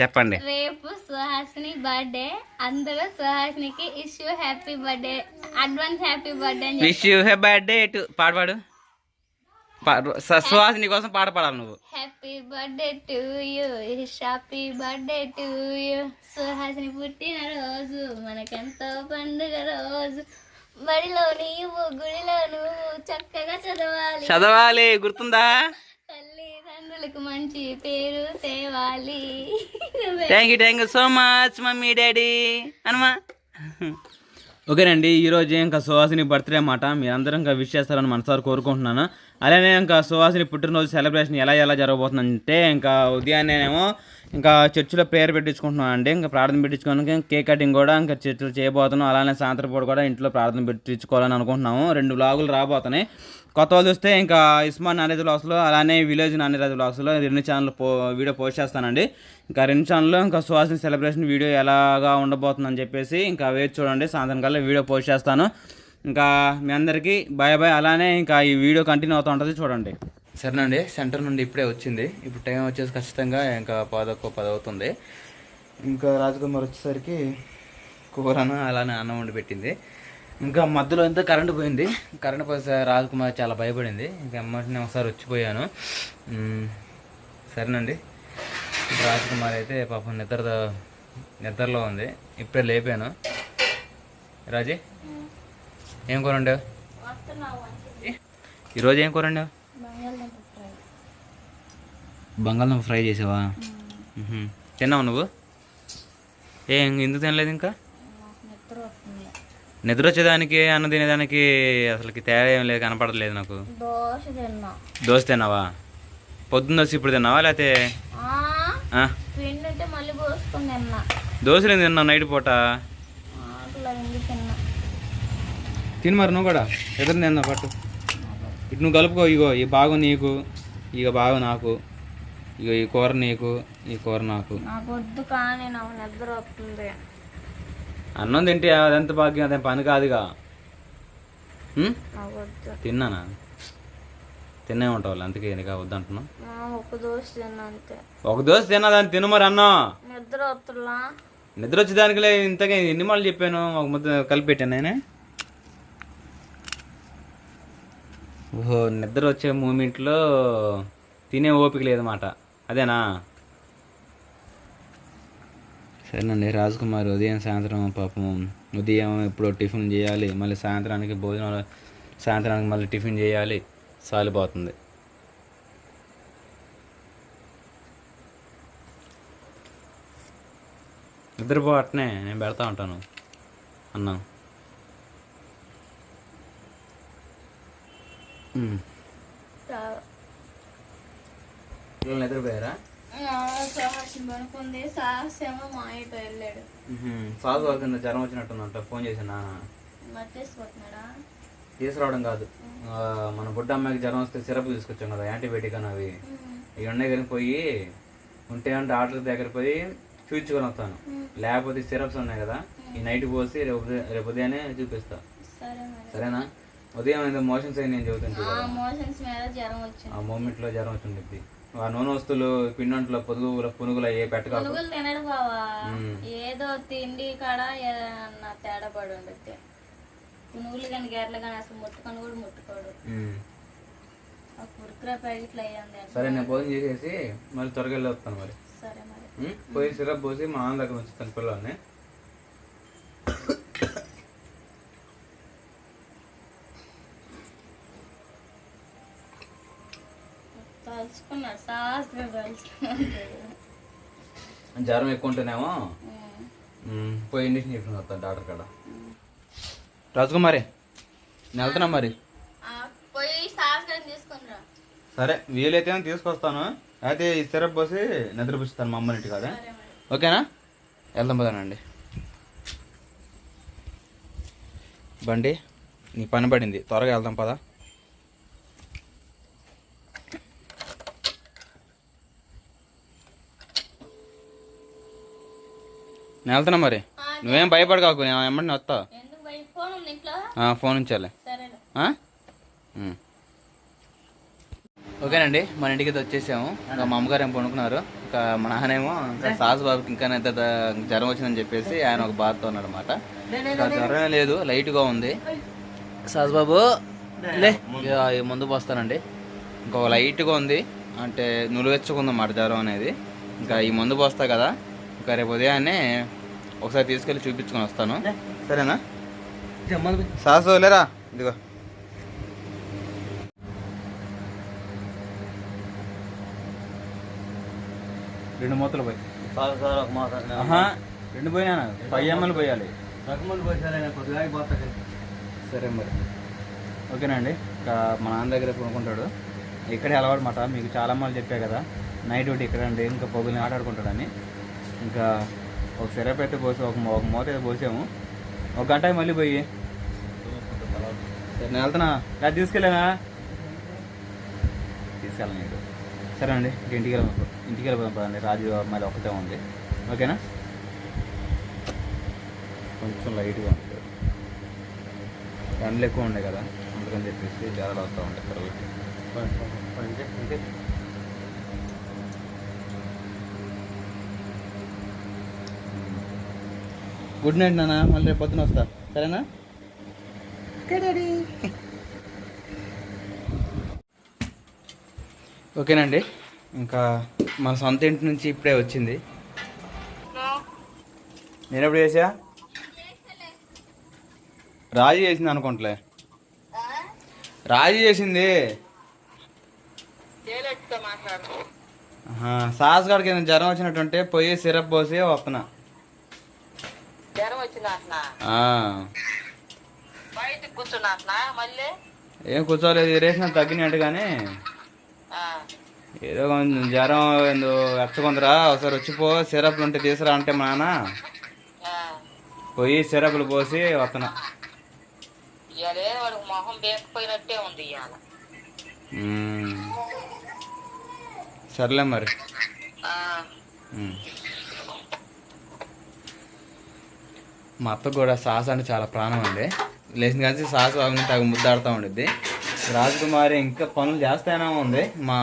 చెప్పండి. రేపు సుహాసిని బర్త్డే. అందరూ సుహాసినికి wish you happy birthday advance happy birthday wish you hey birthday to పాడు. పా- స- సుహాసిని కోసం పాట పాడాలి నువ్వు. Happy birthday to you happy birthday to you. Suhasini పుట్టిన రోజు మనకెంతో పండుగ రోజు. బడిలో నీవు గుడిలో నువ్వు చక్కగా చదవాలి. చదవాలి గుర్తుందా? తల్లిదండ్రులకు మంచి పేరు తేవాలి. Thank you thank you so much mummy daddy అనమా ఓకేనండి ఈరోజు ఇంకా సుహాసిని బర్త్డే అన్నమాట. మీరందరూ ఇంకా విష్ చేస్తారని మనసారి కోరుకుంటున్నాను. అలానే ఇంకా సుహాసిని పుట్టినరోజు సెలబ్రేషన్ ఎలా ఎలా జరగబోతుందంటే ఇంకా ఉదయాన్నేమో ఇంకా చర్చిలో ప్రేయర్ పెట్టించుకుంటున్నాం అండి. ఇంకా ప్రార్థన పెట్టించుకోవడానికి కేక్ కటింగ్ కూడా ఇంకా చర్చిలో చేయబోతున్నాం. అలానే సాయంత్రం పూట కూడా ఇంట్లో ప్రార్థన పెట్టించుకోవాలని అనుకుంటున్నాము. రెండు వ్లాగులు రాబోతున్నాయి. కొత్త వాళ్ళు చూస్తే ఇంకా ఇస్మాన్ నానేజ్ బ్లాగ్స్లో అలానే విలేజ్ నానేజ్ బ్లాగ్స్లో రెండు ఛానల్ పో వీడియో పోస్ట్ చేస్తానండి. ఇంకా రెండు ఛానల్లో ఇంకా సుహాసిని సెలబ్రేషన్ వీడియో ఎలాగా ఉండబోతుందని చెప్పేసి ఇంకా వేచి చూడండి. సాయంత్రం కల్లా వీడియో పోస్ట్ చేస్తాను. ఇంకా మీ అందరికీ బాయ్ బాయ్ అలానే ఇంకా ఈ వీడియో కంటిన్యూ అవుతూ ఉంటుంది చూడండి. సరేనండి సెంటర్ నుండి ఇప్పుడే వచ్చింది. ఇప్పుడు టైం వచ్చేసి ఖచ్చితంగా ఇంకా పదొక్క పది అవుతుంది ఇంకా రాజకుమార్ వచ్చేసరికి కూరను అలానే అన్నం వండి పెట్టింది. ఇంకా మధ్యలో ఎంత కరెంటు పోయింది. కరెంట్ పోతే రాజకుమార్ చాలా భయపడింది. ఇంకా అమ్మని ఒకసారి వచ్చిపోయాను. సరేనండి. రాజకుమార్ అయితే పాపం నిద్ర నిద్రలో ఉంది. ఇప్పుడే లేపాను. రాజీ ఏం కూర వండావు? ఈరోజు ఏం కూర వండావు? బంగాళదుంప ఫ్రై చేసావా. తిన్నావు నువ్వు? ఏం ఎందుకు తినలేదు ఇంకా? నిద్ర వచ్చేదానికి అన్న తినేదానికి అసలుకి తేడా ఏం లేదు కనపడలేదు నాకు. దోశ తిన్నా. దోశ తిన్నావా? పొద్దున్న వచ్చి ఇప్పుడు తిన్నావా లేకపోతే దోశలు తిన్నావు నైట్ పూట? ఆకలి అయింది తిన్నా. తిని మరి నువ్వు కూడా ఎదురు తిన్నా పట్టు ఇటు నువ్వు కలుపుకో ఇగో ఈ బాగు నీకు ఇక బాగు నాకు ఇగో ఈ కూర నీకు ఈ కూర నాకు. నాకు వద్దు కానీ నాకు నిద్ర వస్తుంది. అన్నం తింటే అదంత భాగ్యం అదేం పని కాదుగా. వద్దు తిన్నానా? తినే ఉంటావు అందుకే నీకు వద్దంటున్నావు ఆ, ఒక దోశ తిన్నా అంతే. ఒక దోశ తిన్నదాన్ని తిను మరి అన్నం. నిద్ర వస్తుందా నిద్ర వచ్చేదానికి ఇంతగా ఎన్ని మాటలు చెప్పాను ఒక ముద్ద కలిపి పెట్టాను నేనే. ఓహో నిద్ర వచ్చే మూమెంట్లో తినే ఓపిక లేదన్నమాట. అదేనా? సరేనండి రాజకుమార్ ఉదయం సాయంత్రం పాపం ఉదయం ఇప్పుడు టిఫిన్ చేయాలి మళ్ళీ సాయంత్రానికి భోజనం సాయంత్రానికి మళ్ళీ టిఫిన్ చేయాలి సాలిపోతుంది. నిద్రపో అట్నే నేను పెడతా ఉంటాను అన్నా. పిల్లలు నిద్రపోయారా? సాహసం మా వెళ్ళాడు. సాగు కింద జ్వరం వచ్చినట్టుందంట. ఫోన్ చేసి నాన్న మట్టేసిపోతున్నాడా తీసుకురావడం కాదు. మన బుడ్డ అమ్మాయికి జ్వరం వస్తే సిరప్ తీసుకొచ్చాం కదా యాంటీబయాటిక్ అని అవి. ఇవి ఉన్నాయి కానీ పోయి ఉంటే అంటే డాక్టర్ దగ్గర పోయి చూపించుకొని వస్తాను. లేకపోతే సిరప్స్ ఉన్నాయి కదా ఈ నైట్ పోసి రేపు రేపు ఉదయాన్నే చూపిస్తా. సరేనా? ఉదయం ఏదో మోషన్స్ అయి నేను చెబుతుంటే ఆ మోషన్స్ మీద జ్వరం వచ్చింది. ఆ మూమెంట్లో జ్వరం వచ్చింది ఆ నూనె వస్తువులు పిండంట్లో పొదుగుల పునుగులు అయ్యే పెట్టకాకు పునుగులు తినడు బావా. ఏదో తిండి కాడ ఏదన్నా తేడా పడి ఉండద్ది. పునుగులు కానీ గెర్లు కానీ అసలు ముట్టుకొని కూడా ముట్టుకోడు. ఆ కుర్కురా ప్యాకెట్లు అయ్యింది సరే నేను భోజనం చేసేసి మళ్ళీ త్వరగా వెళ్ళి వస్తాను మరి. సరే మరి. పోయి సిరప్ పోసి మా దగ్గర ఉంచుతాను పిల్లల్ని. జ్వరం ఎక్కువ ఉంటేనేమో? పోయి ఇండిషన్ చెప్పిన వస్తాను డాక్టర్ కాడ. రాజకుమారి నేను వెళ్తున్నా మరి? పోయి తీసుకునిరా సరే వీలైతే తీసుకొస్తాను. అయితే ఈ సిరప్ పోసి నిద్రపుస్తాను మా అమ్మని ఇంటి కాదా ఓకేనా? వెళ్దాం పదానండి బండి నీ పని పడింది. త్వరగా వెళ్దాం పదా. నేను వెళ్తున్నా మరి. నువ్వేం భయపడకాకు నేను ఎమ్మడిని వస్తా. ఫోన్ ఉంచాలి. ఓకేనండి మన ఇంటికి అయితే వచ్చేసాము. ఇంకా మా అమ్మగారు ఏం పడుకున్నారు? ఇంకా మా నాన్నేమో ఇంకా సాసు బాబుకి ఇంకా జ్వరం వచ్చిందని చెప్పేసి ఆయన ఒక బాధతో ఉన్నాడు అనమాట జ్వరం లేదు లైట్గా ఉంది. సాసు బాబు లే ముందు. పోస్తానండి. ఇంకో లైట్గా ఉంది అంటే నులివెచ్చుకుందన్నమాట జ్వరం అనేది. ఇంకా ఈ మందు పోస్తా కదా. ఇంకా రేపు ఉదయాన్నే ఒకసారి తీసుకెళ్ళి చూపించుకొని వస్తాను. సరేనా? సాసు లేరా? ఇదిగో. రెండు మూతలు పోయి. రెండు పోయినా ఫైవ్ ఎంఎల్ పోయాలి. సరే మరి. ఓకేనండి ఇంకా మా నాన్న దగ్గర కొనుక్కుంటాడు. ఇక్కడే అలవాటు మాట. మీకు చాలా మంది చెప్పా కదా. నైట్ డ్యూటీ ఇక్కడ అండి ఇంకా పొగుల్ని ఆటాడుకుంటాడని. ఇంకా ఒక సిరప్ అయితే పోసి ఒక ఒక మూత అయితే పోసాము. ఒక గంట మళ్ళీ పోయి. సరే నేను వెళ్తున్నా. అది తీసుకెళ్ళానా? తీసుకెళ్ళను నీకు సరే అండి ఇంక ఇంటికి వెళ్ళిపోతాం ఇంటికి వెళ్ళిపోతాం పదండి. రాజు మళ్ళీ ఒకటే ఉంది. ఓకేనా? కొంచెం లైట్గా ఉంటుంది ఎండలు ఎక్కువ ఉండే కదా అందుకని చెప్పేసి జాగ్రత్త వస్తూ ఉంటాయి తర్వాత గుడ్ నైట్ నాన్న. మళ్ళీ రేపు పొద్దున వస్తా. సరేనా? ఓకేనండి. ఇంకా మన సొంత ఇంటి నుంచి ఇప్పుడే వచ్చింది. నేను ఎప్పుడు చేసా రాజు చేసింది అనుకుంటలే. రాజు చేసింది. సాస్ గారికి ఏదైనా జ్వరం వచ్చినట్టుంటే పోయి సిరప్ పోసి వస్తున్నా. జ్వరం బయటకు మళ్ళీ? ఏం కూర్చోలేదు రేసిన తగ్గినట్టు కానీ ఏదో కొంచెం జ్వరం ఏందో ఎచ్చకుందరా ఒకసారి వచ్చిపో సిరప్లు ఉంటే తీసురా అంటే మా నాన్న. పోయి సిరప్లు పోసి వస్తున్నా మొహం ఉంది. సర్లే మరి ఆ, మ్మ్. మా అత్తకు కూడా సాస్ అంటే చాలా ప్రాణం అండి. లేచిన కానీ సాస్ వాగిన తగు ముద్దాడుతూ ఉండిద్ది. రాజకుమారి ఇంకా పనులు చేస్తానే ఉంది. మా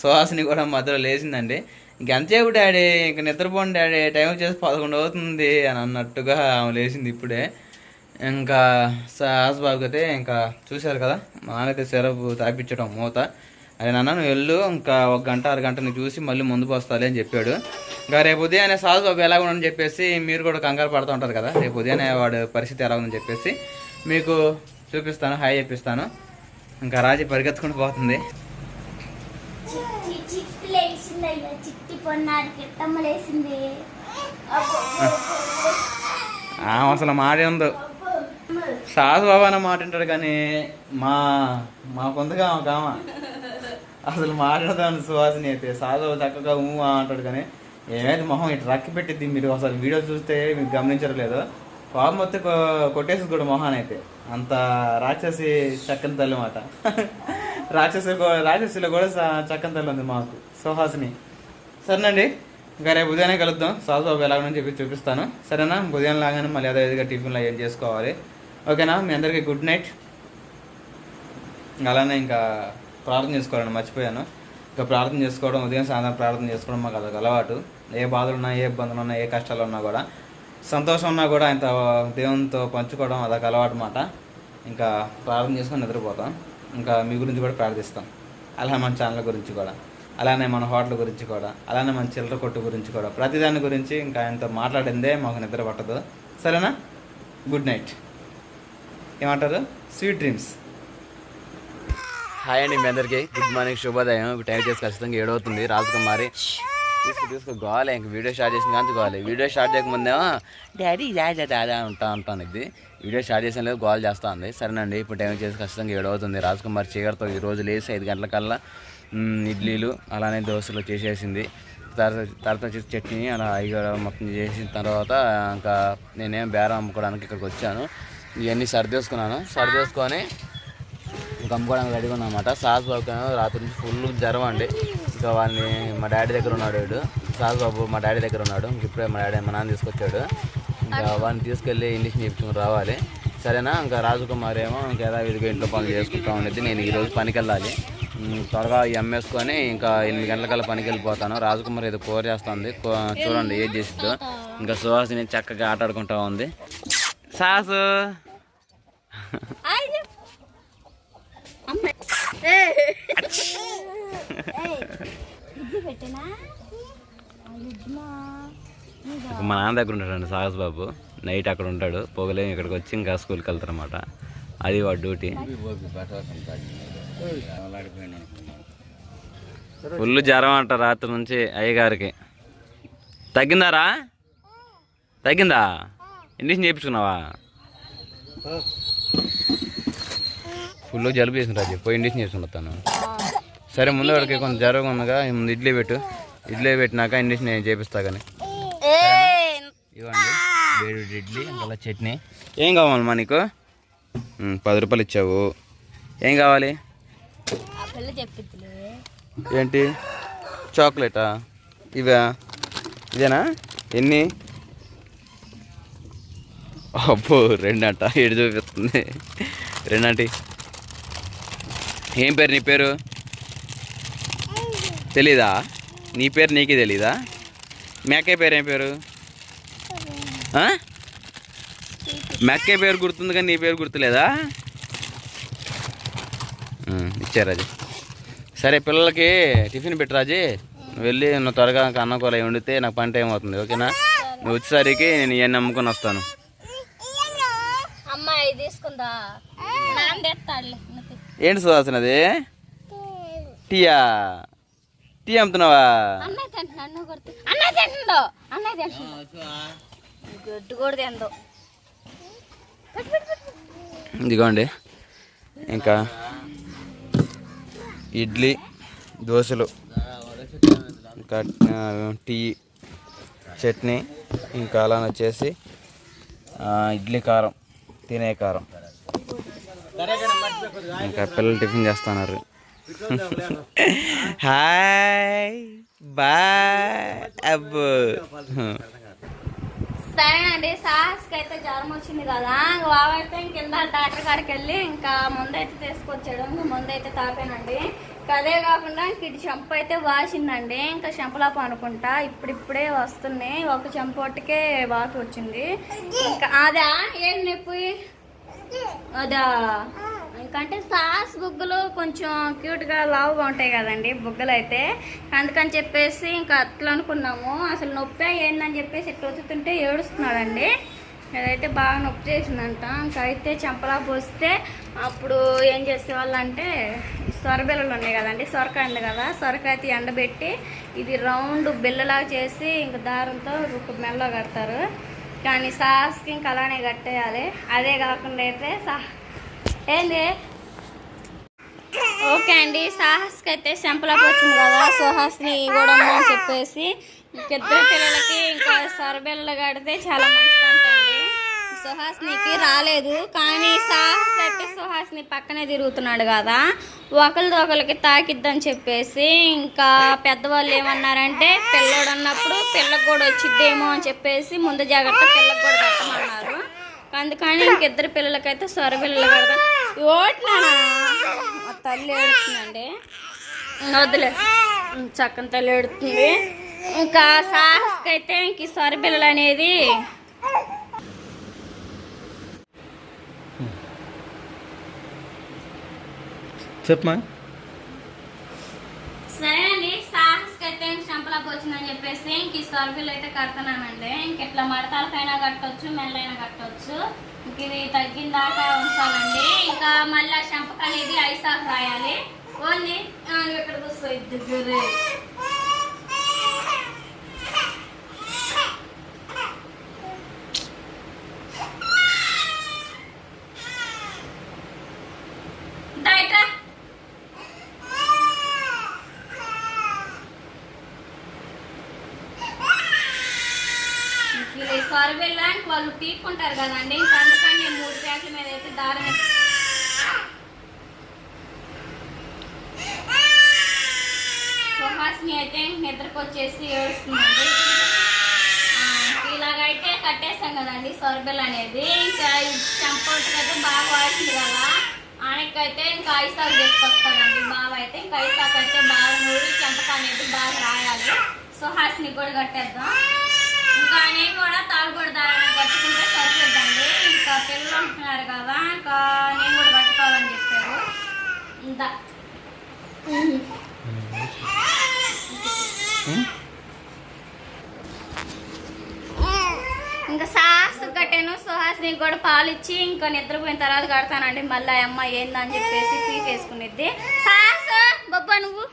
సుహాసిని కూడా మధ్యలో లేచిందండి. ఇంకెంతసేపు డాడీ ఇంక నిద్రపోండి డాడీ టైం వచ్చేసి పదకొండు అవుతుంది అని అన్నట్టుగా ఆమె లేచింది ఇప్పుడే. ఇంకా సాస్ బాబుకి అయితే ఇంకా చూశారు కదా మా సిరప్ తాపించడం మూత. అదే నాన్న నువ్వు వెళ్ళు ఇంకా ఒక గంట అరగంట నువ్వు చూసి మళ్ళీ ముందుకు వస్తాలే అని చెప్పాడు. ఇంకా రేపు ఉదయాన్నే సాధు బాబు ఎలా ఉండని చెప్పేసి మీరు కూడా కంగారు పడుతూ ఉంటారు కదా. రేపు ఉదయాన్నే వాడు పరిస్థితి ఎలా ఉందని చెప్పేసి మీకు చూపిస్తాను హాయ్ చెప్పిస్తాను. ఇంకా రాజు పరిగెత్తుకుంటూ పోతుంది. అసలు మాట ఉందో సాధు బాబా అన్న మాట వింటాడు కానీ మా మా కొంతగా కామ. అసలు మాట్లాడదాను సువాసిని అయితే. సాధు బాబు చక్కగా ఊ అంటాడు కానీ ఏమైతే మొహం? ఇటు రక్కి పెట్టిద్ది. మీరు అసలు వీడియో చూస్తే మీకు గమనించరు లేదు. కోపం వస్తే కొ- కొట్టేసి కూడా మొహాన్ అయితే. అంత రాక్షసి చక్కని తల్లి మాట. రాక్షసి కూ- రాక్షసిలో కూడా చక్కని తల్లి ఉంది మాకు. సుహాసిని. సరేనండి. ఇంకా రేపు ఉదయాన్నే కలుద్దాం. సాసుబాబు ఎలాగని చెప్పి చూపిస్తాను. సరేనా? ఉదయం లాగానే మళ్ళీ అదే విధంగా టిఫిన్లు ఏం చేసుకోవాలి. ఓకేనా? మీ అందరికీ గుడ్ నైట్. అలానే ఇంకా ప్రార్థన చేసుకోవాలండి మర్చిపోయాను. ఇంకా ప్రార్థన చేసుకోవడం ఉదయం సాయంత్రం ప్రార్థన చేసుకోవడం మాకు అదొక అలవాటు. ఏ బాధలు ఉన్నా ఏ ఇబ్బందులు ఉన్నా ఏ కష్టాలు ఉన్నా కూడా సంతోషం ఉన్నా కూడా ఇంత దేవునితో పంచుకోవడం అదొక అలవాటు మాట ఇంకా ప్రార్థన చేసుకొని నిద్రపోతాం. ఇంకా మీ గురించి కూడా ప్రార్థిస్తాం. అలా మన ఛానల్ గురించి కూడా. అలానే మన హోటల్ గురించి కూడా. అలానే మన చిల్లర కొట్టు గురించి కూడా. ప్రతిదాని గురించి ఇంకా ఆయనతో మాట్లాడిందే మాకు నిద్ర పట్టదు. సరేనా? Good night. ఏమంటారు? Sweet dreams. హాయ్ అండి మీ అందరికీ. గుడ్ మార్నింగ్ శుభోదయం. ఇప్పుడు టైం చేసి ఖచ్చితంగా ఏడవుతుంది. రాజకుమారి తీసుకు తీసుకో గోవాలి ఇంక వీడియో స్టార్ట్ చేసిన కానీ గోవాలి వీడియో స్టార్ట్ చేయకముందేమో డాడీ డాడీ డాడీ ఉంటా ఉంటాను ఇది. వీడియో స్టార్ట్ చేసిన లేదు గోల్ చేస్తా ఉంది సరేనండి ఇప్పుడు టైం చేసి ఖచ్చితంగా ఏడవుతుంది. రాజకుమారి చీకటితో ఈ రోజు లేచి ఐదు గంటలకల్లా కల్లా ఇడ్లీలు అలానే దోశలు చేసేసింది. తర్వాత తర్వాత వచ్చేసి చట్నీ అలా ఐదు మొత్తం చేసిన తర్వాత ఇంకా నేనేం బేరం అమ్ముకోవడానికి ఇక్కడికి వచ్చాను. ఇవన్నీ సర్దేసుకున్నాను. సర్దేసుకొని ఇంకా అమ్ముకోవడానికి రెడీగా ఉన్నమాట సాస్ బాబుకి ఏమో రాత్రి నుంచి ఫుల్ జ్వరం అండి. ఇంకా వాడిని మా డాడీ దగ్గర ఉన్నాడు వీడు. సాస్ బాబు మా డాడీ దగ్గర ఉన్నాడు. ఇంక ఇప్పుడే మా డాడీ మా నాన్న తీసుకొచ్చాడు. ఇంకా వాడిని తీసుకెళ్ళి ఇంగ్లీష్ నేర్చుకుని రావాలి. సరేనా? ఇంకా రాజకుమారి ఏమో ఇంకా యథావిధిగా ఇంట్లో పనులు చేసుకుంటా ఉండేది నేను ఈరోజు పనికి వెళ్ళాలి త్వరగా ఈ అమ్మేసుకొని ఇంకా ఎనిమిది గంటలకల్లా పనికి వెళ్ళిపోతాను రాజకుమారి ఏదో కూర చేస్తుంది. కూ- చూడండి ఏం చేసిద్దో. ఇంకా సుహాసిని చక్కగా ఆట ఆడుకుంటా ఉంది. సాసు పెట్టినా ఇక మా నాన్న దగ్గర ఉంటాడండి సాహస్ బాబు. నైట్ అక్కడ ఉంటాడు. పొగలేం ఇక్కడికి వచ్చి ఇంకా స్కూల్కి వెళ్తారన్నమాట. అది వాడు డ్యూటీ. ఫుల్ జ్వరం అంట రాత్రి నుంచి అయ్యగారికి. తగ్గిందారా? తగ్గిందా? ఇండిషన్ చేయించుకున్నావా? ఫుల్ జలుబు చేసిన రాజు పోయి ఇండిషన్ చేసుకుని వస్తాను సరే ముందు వాడికి కొంచెం జ్వరం ఉందిగా ముందు ఇడ్లీ పెట్టు. ఇడ్లీ పెట్టినాక ఇండిషన్ నేను చేపిస్తా కానీ. ఇవ్వండి వేడి ఇడ్లీ అలా చట్నీ. ఏం కావాలమ్మా నీకు? పది రూపాయలు ఇచ్చావు. ఏం కావాలి? ఏంటి? చాక్లెటా? ఇవా? ఇదేనా? ఎన్ని? అబ్బో రెండంట. ఏడు చూపిస్తుంది. రెండంటి. ఏం పేరు నీ పేరు? తెలీదా? నీ పేరు నీకే తెలీదా? మేకే పేరు ఏం పేరు? మెక్కే పేరు గుర్తుంది కానీ నీ పేరు గుర్తులేదా? ఉమ్, ఇచ్చారు అది. సరే పిల్లలకి టిఫిన్ పెట్టరాజీ నువ్వు వెళ్ళి నువ్వు త్వరగా అన్నం కూర వండితే నాకు పని టైం అవుతుంది ఓకేనా? నువ్వు వచ్చేసరికి నేను ఇవన్నీ అమ్ముకొని వస్తాను. ఏంటి సువాసన అది టీయా టీ అమ్ముతున్నావా ఇదిగోండి. ఇంకా ఇడ్లీ దోశలు ఇంకా టీ చట్నీ ఇంకా అలా వచ్చేసి ఇడ్లీ కారం తినే కారం. ఇంకా పిల్లలు టిఫిన్ చేస్తున్నారు. హాయ్ బాయ్ అబ్బో. సరేనండి సాహస్కి అయితే జ్వరం వచ్చింది కదా ఇంక బాబైతే కింద డాక్టర్ గారికి వెళ్ళి ఇంకా ముందైతే తీసుకొచ్చాడు ఇంకా ముందైతే తాపానండి. ఇంకా అదే కాకుండా ఇంక ఇది చెంప అయితే వాసిందండి ఇంకా చెంపలాపు అనుకుంటా ఇప్పుడిప్పుడే వస్తున్నాయి ఒక చెంప ఒట్టికే వాకి వచ్చింది. ఇంకా అదా ఏం నొప్పి? అదా. అంటే సాస్ బుగ్గలు కొంచెం క్యూట్గా లావుగా ఉంటాయి కదండి బుగ్గలు అయితే అందుకని చెప్పేసి ఇంకా అట్లా అనుకున్నాము. అసలు నొప్పి ఏందని చెప్పేసి ఇట్లా వచ్చుతుంటే ఏడుస్తున్నాడండి. అదైతే బాగా నొప్పి చేసిందంట. ఇంకా అయితే చెంపలా పోస్తే అప్పుడు ఏం చేసేవాళ్ళు అంటే సొరబిల్లలు ఉన్నాయి కదండి సొరకాయ ఉంది కదా. సొరకాయ ఎండబెట్టి ఇది రౌండ్ బిల్లలాగా చేసి ఇంకా దారంతో ఒక మెల్లో కడతారు. కానీ సాస్కి ఇంకా అలానే కట్టేయాలి. అదే కాకుండా అయితే సా ఏంది? ఓకే అండి సాహస్కి అయితే శంపలాపు వచ్చింది కదా సుహాస్ని కూడా అని చెప్పేసి ఇద్దరు పిల్లలకి ఇంకా సొరబిల్లలు కడితే చాలా మంచిదంటండి. సుహాస్నికి రాలేదు కానీ సాహస్ అయితే సుహాస్ని పక్కనే తిరుగుతున్నాడు కదా ఒకరిది ఒకరికి తాకిద్దని చెప్పేసి ఇంకా పెద్దవాళ్ళు ఏమన్నారంటే పిల్లోడు అన్నప్పుడు పిల్లకు కూడా వచ్చిద్దేమో అని చెప్పేసి ముందు జాగ్రత్త పిల్లకు కూడా పెట్టమన్నారు. అందుకని ఇంకిద్దరు పిల్లలకైతే సొర పిల్లలు కడతాం ఓట్లానా? మా తల్లి ఏడుతుందండి వద్దులే. చక్కని తల్లి ఏడుతుంది. ఇంకా సాహస్కి అయితే ఇంక ఈ సొర పిల్లలు అనేది చెప్పమా సరే అండి సాహస్కి అయితే చంపలకు వచ్చిందని చెప్పేసి ఇంక ఈ సొరపిల్లు అయితే కడుతున్నానండి. ఇంక ఇట్లా మడతాలకైనా కట్టొచ్చు మెల్లైనా కట్టొచ్చు. ఇంక ఇది తగ్గిన దాకా ఉంచాలండి. ఇంకా మళ్ళీ ఆ చెంపక అనేది ఐసాకు రాయాలి. ఓన్లీ ఇక్కడ కూర్చో ఇద్దరు ఇది సొరబిల్ల ఇంక వాళ్ళు పీక్కుంటారు కదండి. ఇంకా అందుకని నేను మూడు ప్యాకెట్ల మీద అయితే దారం సుహాస్ని అయితే నిద్రకు వచ్చేసి ఏడుస్తుందండి ఇలాగైతే కట్టేస్తాం కదండి సొరబిల్ల అనేది. ఇంకా ఈ చంపొట్టు అయితే బాగా వాడుతుంది కదా. ఆయనకైతే ఇంకా ఐసాకు తీసుకొస్తానండి బావ అయితే ఇంకా ఐసాకు అయితే బాగా నూరి చెంపక అనేది బాగా రాయాలి. సుహాస్ని కూడా కట్టేద్దాం. ఇంకా నేను కూడా తాగు పట్టుకుంటే సరిపోద్దండి. ఇంకా పిల్లలు అంటున్నారు కదా ఇంకా నేను కూడా పట్టుకోవాలని చెప్పారు. ఇంకా ఇంకా సాస్ కట్టాను సుహాస్ని కూడా పాలు ఇచ్చి ఇంకా నిద్రపోయిన తర్వాత కడతానండి. మళ్ళీ అమ్మ ఏందని చెప్పేసి పీకేసుకునిద్ది. సాస్ బొబ్బా నువ్వు.